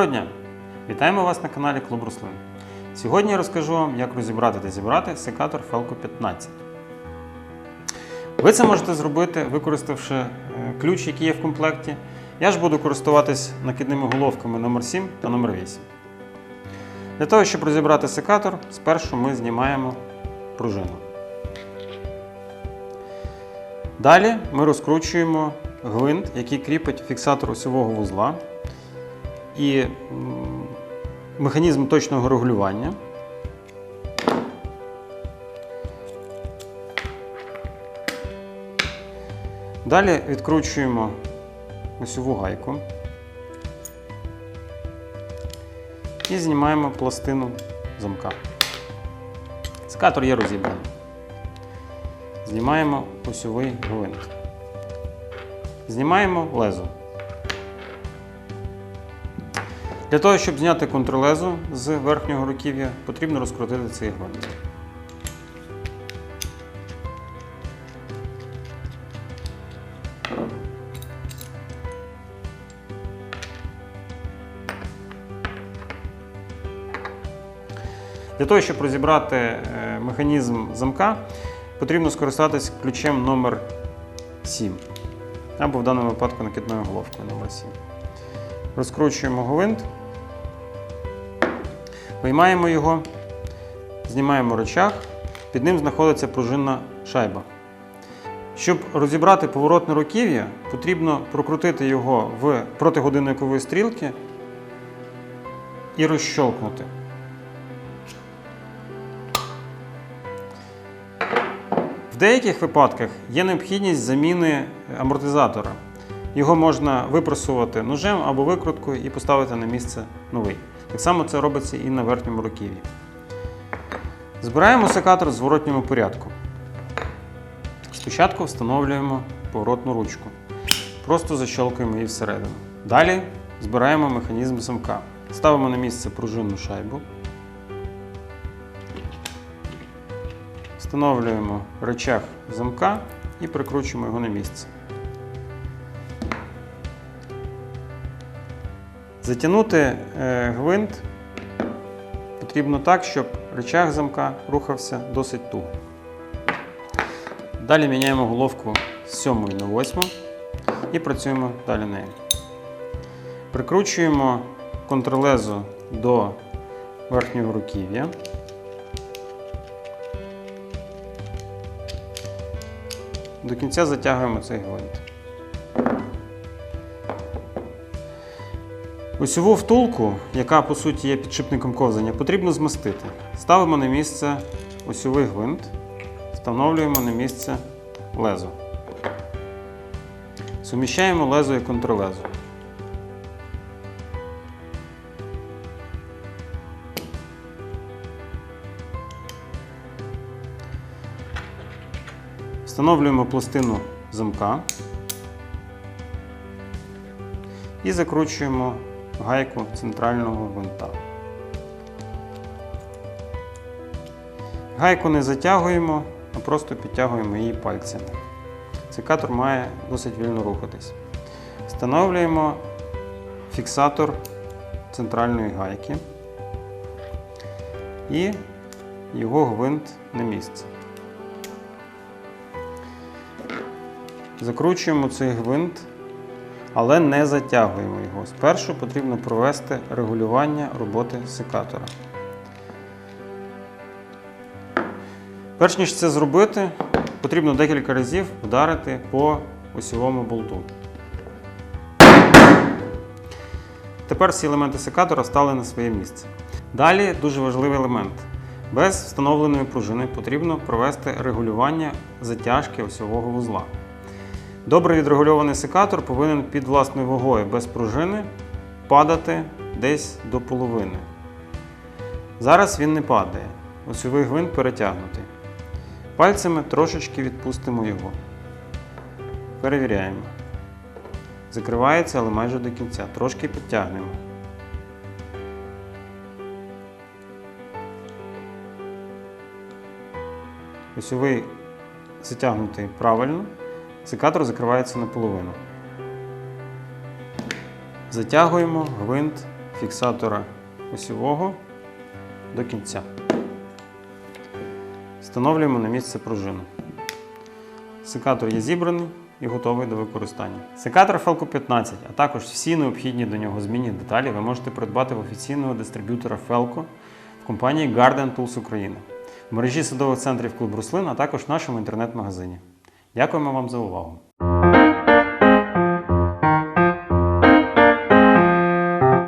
Доброго дня! Вітаємо вас на каналі Клуб Руслин. Сьогодні я розкажу вам, як розібрати та зібрати секатор Felco 15. Ви це можете зробити, використавши е, ключ, який є в комплекті. Я ж буду користуватись накидними головками номер 7 та номер 8. Для того, щоб розібрати секатор, спершу ми знімаємо пружину. Далі ми розкручуємо гвинт, який кріпить фіксатор осьового вузла і механізм точного регулювання. Далі відкручуємо осьову гайку і знімаємо пластину замка. Секатор є розібраний. Знімаємо осьовий гвинт. Знімаємо лезо. Для того, щоб зняти контрлезо з верхнього руків'я, потрібно розкрутити цей гвинт. Для того, щоб розібрати е, механізм замка, потрібно скористатись ключем номер 7 або в даному випадку накидною головкою номер 7 Розкручуємо гвинт, виймаємо його, знімаємо рычаг, під ним знаходиться пружинна шайба. Щоб розібрати поворотне руків'я, потрібно прокрутити його в протигодинникової стрілки і розщолкнути. В деяких випадках є необхідність заміни амортизатора. Його можна випросувати ножем або викруткою і поставити на місце новий. Так само це робиться і на верхньому руків'ї. Збираємо секатор в зворотньому порядку. Спочатку встановлюємо поворотну ручку. Просто защолкуємо її всередину. Далі збираємо механізм замка. Ставимо на місце пружинну шайбу. Встановлюємо рычаг замка і прикручуємо його на місце. Затягнути е, гвинт потрібно так, щоб рычаг замка рухався досить туго. Далі міняємо головку з 7 на 8 і працюємо далі нею. Прикручуємо контрлезо до верхнього руків'я. До кінця затягуємо цей гвинт. Осьову втулку, яка по суті є підшипником ковзання, потрібно змастити. Ставимо на місце осьовий гвинт, встановлюємо на місце лезо. Суміщаємо лезо і контрлезо. Встановлюємо пластину замка і закручуємо гайку центрального гвинта. Гайку не затягуємо, а просто підтягуємо її пальцями. Секатор має досить вільно рухатись. Встановлюємо фіксатор центральної гайки і його гвинт на місце. Закручуємо цей гвинт, але не затягуємо його. Спершу потрібно провести регулювання роботи секатора. Перш ніж це зробити, потрібно декілька разів вдарити по осьовому болту. Тепер всі елементи секатора стали на своє місце. Далі дуже важливий елемент. Без встановленої пружини потрібно провести регулювання затяжки осьового вузла. Добре відрегульований секатор повинен під власною вагою без пружини падати десь до половини. Зараз він не падає. Осьовий гвинт перетягнутий. Пальцями трошечки відпустимо його. Перевіряємо. Закривається, але майже до кінця. Трошки підтягнемо. Осьовий затягнутий правильно. Секатор закривається наполовину. Затягуємо гвинт фіксатора осьового до кінця. Встановлюємо на місце пружину. Секатор є зібраний і готовий до використання. Секатор Felco 15, а також всі необхідні до нього змінні деталі ви можете придбати в офіційного дистриб'ютора Felco в компанії Garden Tools Україна, в мережі садових центрів Клуб Руслин, а також в нашому інтернет-магазині. Дякуємо вам за увагу!